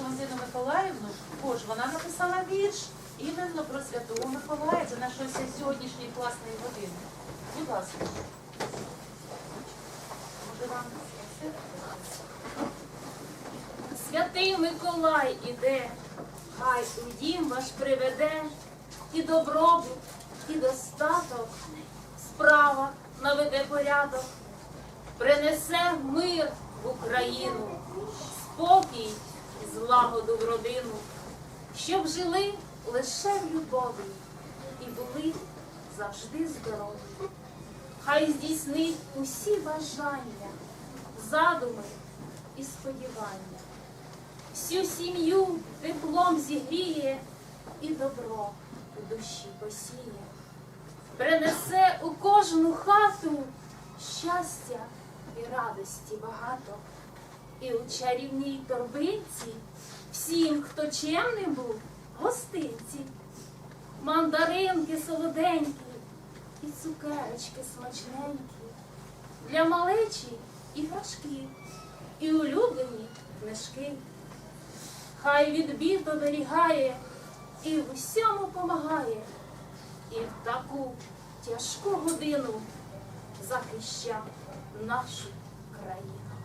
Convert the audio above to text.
Валентину Миколаївну, бо ж вона написала вірш іменно про Святого Миколая. Це нашої сьогоднішньої класної години. Будь ласка. Святий Миколай іде, хай у дім ваш приведе і добробут, і достаток, справа наведе порядок, принесе мир в Україну, спокій і злагоду в родину, щоб жили лише в любові і були завжди здорові. Хай здійснить усі бажання, задуми і сподівання. Всю сім'ю теплом зігріє і добро у душі посіє, принесе у кожну хату щастя і радості багато, і у чарівній торбинці всім, хто чемним був, гостинці, мандаринки солоденькі і цукерочки смачненькі, для малечі іграшки і улюблені книжки. Хай від бід оберігає і в усьому помагає, і в таку тяжку годину захищав нашу країну.